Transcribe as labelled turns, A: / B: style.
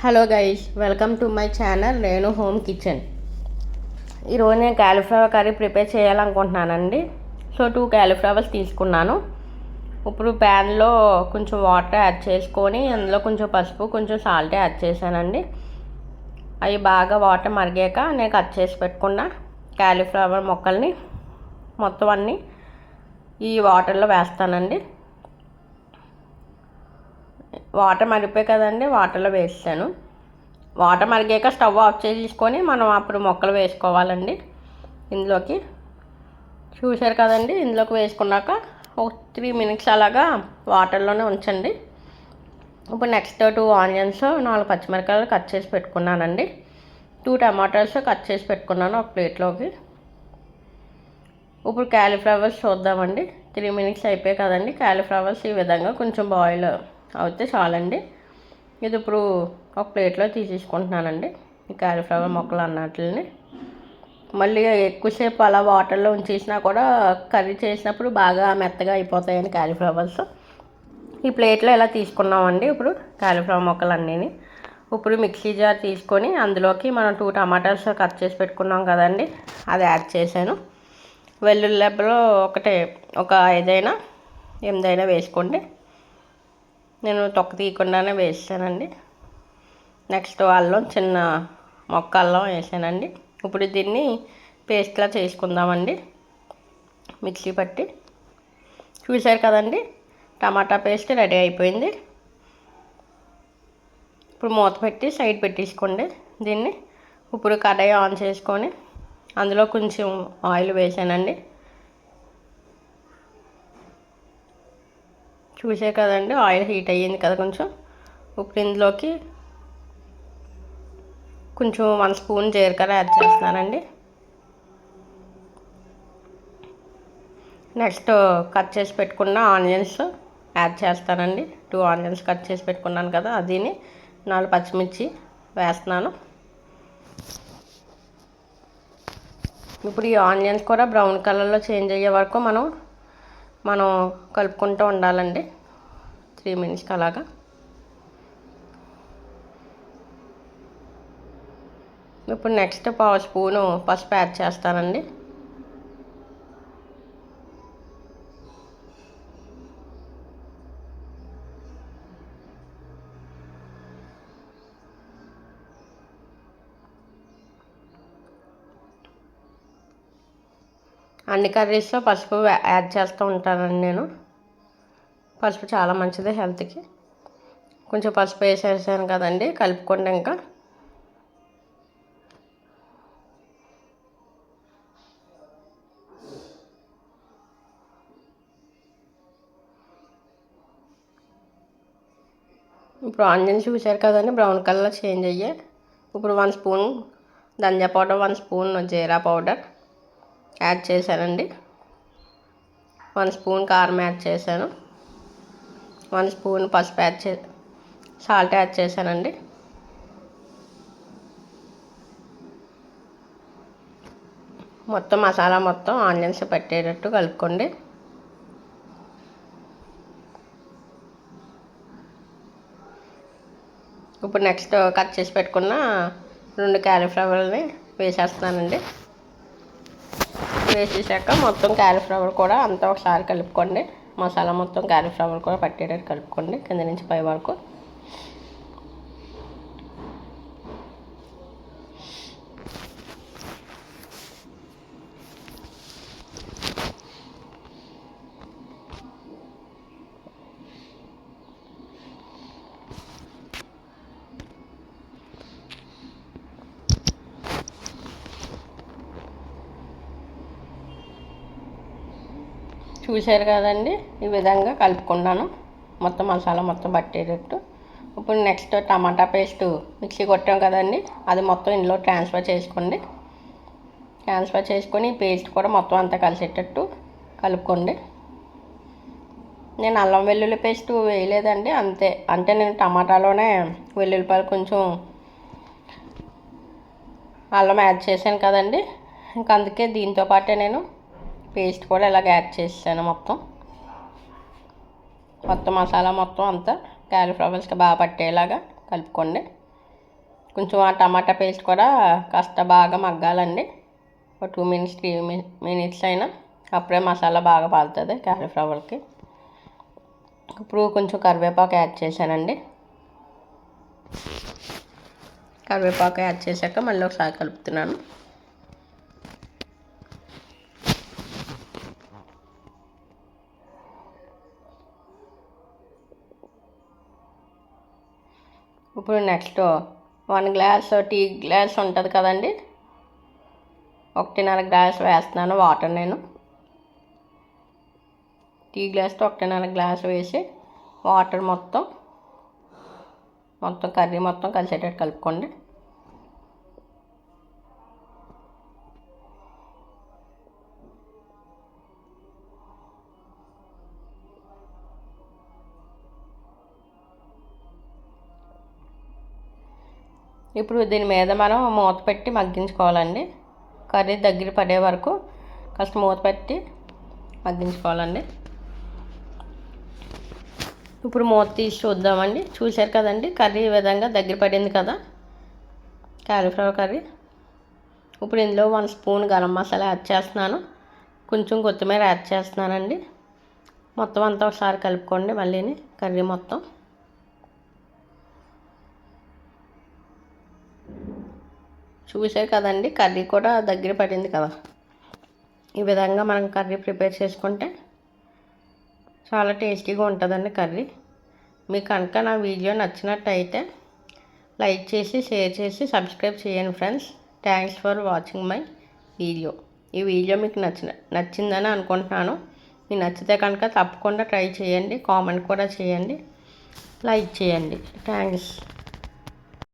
A: Hello guys welcome to my channel. నేను home kitchen. ఈరోజు నేను క్యాలీఫ్లవర్ కర్రీ ప్రిపేర్ చేయాలనుకుంటున్నానండి. సో టూ క్యాలీఫ్లవర్స్ తీసుకున్నాను. ఇప్పుడు ప్యాన్లో కొంచెం వాటర్ యాడ్ చేసుకొని అందులో కొంచెం పసుపు కొంచెం సాల్ట్ యాడ్ చేశానండి. అవి బాగా వాటర్ మరిగాక నేను కట్ చేసి పెట్టుకున్న క్యాలీఫ్లవర్ మొక్కల్ని మొత్తం అన్నీ ఈ వాటర్లో వేస్తానండి. వాటర్ మరిగిపోయి కదండి వాటర్లో వేస్తాను. వాటర్ మరిగాక స్టవ్ ఆఫ్ చేసుకొని మనం అప్పుడు మొక్కలు వేసుకోవాలండి. ఇందులోకి చూశారు కదండి ఇందులోకి వేసుకున్నాక ఒక త్రీ మినిట్స్ అలాగా వాటర్లోనే ఉంచండి. ఇప్పుడు నెక్స్ట్ టూ ఆనియన్స్ నాలుగు పచ్చిమిరకాయలు కట్ చేసి పెట్టుకున్నానండి. టూ టమాటాస్ కట్ చేసి పెట్టుకున్నాను ఒక ప్లేట్లోకి. ఇప్పుడు క్యాలీఫ్లవర్స్ చూద్దామండి. త్రీ మినిట్స్ అయిపోయాయి కదండి క్యాలీఫ్లవర్స్ ఈ విధంగా కొంచెం బాయిల్ అవుతే చాలండి. ఇది ఇప్పుడు ఒక ప్లేట్లో తీసేసుకుంటున్నానండి. ఈ కాలీఫ్లవర్ మొక్కలు అన్నట్లని. మళ్ళీ ఎక్కువసేపు అలా వాటర్లో ఉంచేసినా కూడా కర్రీ చేసినప్పుడు బాగా మెత్తగా అయిపోతాయండి కాలీఫ్లవర్స్ ఈ ప్లేట్లో ఇలా తీసుకున్నామండి ఇప్పుడు కాలీఫ్లవర్ మొక్కలు అన్నీని ఇప్పుడు మిక్సీ జార్ తీసుకొని అందులోకి మనం టూ టమాటాస్ కట్ చేసి పెట్టుకున్నాం కదండి. అది యాడ్ చేశాను. వెల్లుల్లిబ్బలో ఒకటే ఒక ఐదైనా ఎనిమిదైనా వేసుకోండి. నేను తొక్క తీయకుండానే వేసానండి. నెక్స్ట్ అల్లం చిన్న మొక్క అల్లం వేసానండి. ఇప్పుడు దీన్ని పేస్ట్లా చేసుకుందామండి. మిక్సీ పట్టి. చూసారు కదండి? టమాటా పేస్ట్ రెడీ అయిపోయింది. ఇప్పుడు మూత పెట్టి సైడ్ పెట్టేసుకోండి దీన్ని. ఇప్పుడు కడాయి ఆన్ చేసుకొని అందులో కొంచెం ఆయిల్ వేసానండి. చూసే కదండి ఆయిల్ హీట్ అయ్యింది కదా కొంచెం. ఇప్పుడు ఇందులోకి కొంచెం వన్ స్పూన్ జీలకర్ర యాడ్ చేస్తున్నానండి. నెక్స్ట్ కట్ చేసి పెట్టుకున్న ఆనియన్స్ యాడ్ చేస్తానండి. టూ ఆనియన్స్ కట్ చేసి పెట్టుకున్నాను కదా అదిని నాలుగు పచ్చిమిర్చి వేస్తున్నాను. ఇప్పుడు ఈ ఆనియన్స్ కూడా బ్రౌన్ కలర్లో చేంజ్ అయ్యే వరకు మనం మనం కలుపుకుంటూ ఉండాలండి. త్రీ మినిట్స్కి అలాగా. ఇప్పుడు నెక్స్ట్ పావు స్పూను పసుపు యాడ్ చేస్తానండి. అన్ని కర్రీస్లో పసుపు యాడ్ చేస్తూ ఉంటానండి నేను. పసుపు చాలా మంచిది హెల్త్కి. కొంచెం పసుపు వేసేసాను కదండి కలుపుకోండి ఇంకా. ఇప్పుడు ఆనియన్స్ చూసారు కదండి బ్రౌన్ కలర్ చేంజ్ అయ్యాయి. ఇప్పుడు one spoon dhania powder one spoon jeera powder. Add చేశానండి. వన్ స్పూన్ కారం యాడ్ చేశాను. వన్ స్పూన్ పసుపు యాడ్ చే సాల్ట్ యాడ్ చేశానండి. మొత్తం మసాలా మొత్తం ఆనియన్స్ పెట్టేటట్టు కలుపుకోండి. ఇప్పుడు నెక్స్ట్ కట్ చేసి పెట్టుకున్న రెండు క్యాలీఫ్లవర్ని వేసేస్తానండి వేసేసాక మొత్తం క్యాలీఫ్లవర్ కూడా అంతా ఒకసారి కలుపుకోండి. మసాలా మొత్తం క్యాలీఫ్లవర్ కూడా పట్టేటట్టు కలుపుకోండి. కింద నుంచి పై వరకు. చూశారు కదండి? ఈ విధంగా కలుపుకున్నాను మొత్తం మసాలా మొత్తం పట్టేటట్టు. ఇప్పుడు నెక్స్ట్ టమాటా పేస్ట్ మిక్సీ కొట్టాం కదండి? అది మొత్తం ఇందులో ట్రాన్స్ఫర్ చేసుకోండి. ట్రాన్స్ఫర్ చేసుకొని పేస్ట్ కూడా మొత్తం అంతా కలిసేటట్టు కలుపుకోండి. నేను అల్లం వెల్లుల్లి పేస్ట్ వేయలేదండి. అంతే. అంటే నేను టమాటాలోనే వెల్లుల్లిపాయలు కొంచెం అల్లం యాడ్ చేశాను కదండి. ఇంకా అందుకే దీంతో పాటే నేను పేస్ట్ కూడా ఇలాగ యాడ్ చేసాను మొత్తం. మొత్తం మసాలా మొత్తం అంతా క్యాలీఫ్లవర్స్కి బాగా పట్టేలాగా కలుపుకోండి. కొంచెం ఆ టమాటా పేస్ట్ కూడా కాస్త బాగా మగ్గాలండి. ఒక టూ మినిట్స్ త్రీ మినిట్స్ అయినా అప్పుడే మసాలా బాగా పాలుతుంది క్యాలీఫ్లవర్కి ఇప్పుడు కొంచెం కరివేపాకు యాడ్ చేశానండి. కరివేపాకు యాడ్ చేశాక మళ్ళీ ఒకసారి కలుపుతున్నాను. ఇప్పుడు next one glass tea glass ఉంటుంది కదండి. ఒకటిన్నర గ్లాస్ వేస్తున్నాను వాటర్ నేను. టీ గ్లాస్తో ఒకటిన్నర గ్లాస్ వేసి వాటర్ మొత్తం మొత్తం కర్రీ మొత్తం కలిసేటట్టు కలుపుకోండి. ఇప్పుడు దీని మీద మనం మూత పెట్టి మగ్గించుకోవాలండి. కర్రీ దగ్గర పడే వరకు కాస్త మూత పెట్టి మగ్గించుకోవాలండి. ఇప్పుడు మూత తీసి చూద్దామండి. చూశారు కదండి కర్రీ ఈ విధంగా దగ్గర పడింది కదా. Cauliflower curry. ఇప్పుడు ఇందులో one spoon garam masala add చేస్తున్నాను. కొంచెం కొత్తిమీర యాడ్ చేస్తున్నానండి. మొత్తం అంతా ఒకసారి కలుపుకోండి మళ్ళీని కర్రీ మొత్తం. చూసే కదండి కర్రీ కూడా దగ్గర పడింది కదా. ఈ విధంగా మనం కర్రీ ప్రిపేర్ చేసుకుంటే చాలా టేస్టీగా ఉంటుందండి కర్రీ. మీకు కనుక నా వీడియో నచ్చినట్టయితే లైక్ చేసి షేర్ చేసి సబ్స్క్రైబ్ చేయండి friends. Thanks for watching my video. ఈ వీడియో మీకు నచ్చిన నచ్చిందని అనుకుంటున్నాను. మీకు నచ్చితే కనుక తప్పకుండా ట్రై చేయండి కామెంట్ కూడా చేయండి లైక్ చేయండి. థ్యాంక్స్.